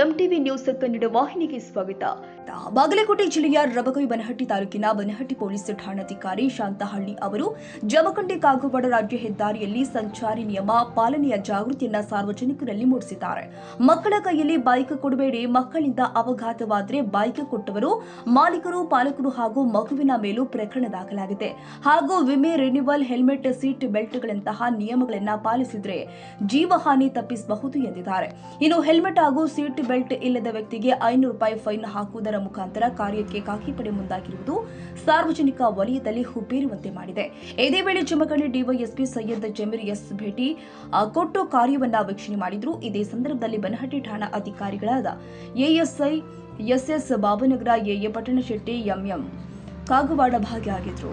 MTV news Kannada ವಾಹಿನಿಗೆ ಸ್ವಾಗತ. ಬಾಗಲಕೋಟೆ ಜಿಲ್ಲೆಯ ರಬಗೈ ಬನಹಟ್ಟಿ ತಾಲೂಕಿನ ಬನಹಟ್ಟಿ ಪೊಲೀಸ್ ಠಾಣಾಧಿಕಾರಿ ಶಾಂತಹಳ್ಳಿ ಅವರು ಜಮಖಂಡಿ ಕಾಗವಾಡ ರಾಜ್ಯ ಹೆದ್ದಾರಿಯಲ್ಲಿ ಸಂಚಾರಿ ನಿಯಮ, ಪಾಲನೆಯ ಜಾಗೃತಿಯನ್ನ ಸಾರ್ವಜನಿಕರಲ್ಲಿ ಮೂಡಿಸಿದ್ದಾರೆ. ಮಕ್ಕಳ ಕೈಯಲ್ಲಿ ಬೈಕ್ ಕೊಡಬೇಡಿ, ಮಕ್ಕಳಿಂದ ಅವಘಾತವಾದರೆ ಬೈಕ್ ಕೊಟ್ಟವರು, ಮಾಲೀಕರು, ಪಾಲಕರು ಹಾಗೂ ಮಗುವಿನ ಮೇಲೂ ಪ್ರಕರಣ ದಾಖಲಾಗಿದೆ. ಹಾಗೂ ವಿಮೆ ರಿನ್ಯೂವಲ್ ಹೆಲ್ಮೆಟ್ ಸೀಟ್ ಬೆಲ್ಟ್ಗಳಂತಹ ನಿಯಮಗಳನ್ನು ಪಾಲಿಸಿದರೆ ಜೀವಹಾನಿ ತಪ್ಪಿಸಬಹುದು ಎಂದಿದ್ದಾರೆ. ಇನ್ನು ಹೆಲ್ಮೆಟ್ ಹಾಗೂ ಸೀಟ್ ಬೆಲ್ಟ್ ಇಲ್ಲದ ವ್ಯಕ್ತಿಗೆ ಐನೂರು ರೂಪಾಯಿ ಫೈನ್ ಹಾಕುವುದರ ಮುಖಾಂತರ ಕಾರ್ಯಕ್ಕೆ ಕಾಕಿಪಡೆ ಮುಂದಾಗಿರುವುದು ಸಾರ್ವಜನಿಕ ವಲಯದಲ್ಲಿ ಹುಬ್ಬೇರುವಂತೆ ಮಾಡಿದೆ. ಇದೇ ವೇಳೆ ಜಮಖಂಡಿ ಡಿವೈಎಸ್ಪಿ ಸೈಯದ್ ಜಮೀರ್ ಎಸ್ ಭೇಟಿ ಕೊಟ್ಟು ಕಾರ್ಯವನ್ನ ವೀಕ್ಷಣೆ ಮಾಡಿದ್ರು. ಇದೇ ಸಂದರ್ಭದಲ್ಲಿ ಬನಹಟ್ಟಿ ಠಾಣಾ ಅಧಿಕಾರಿಗಳಾದ ASI, SS Babunagar, AA Pattanashetti, MM Kagawad ಭಾಗಿಯಾಗಿದ್ರು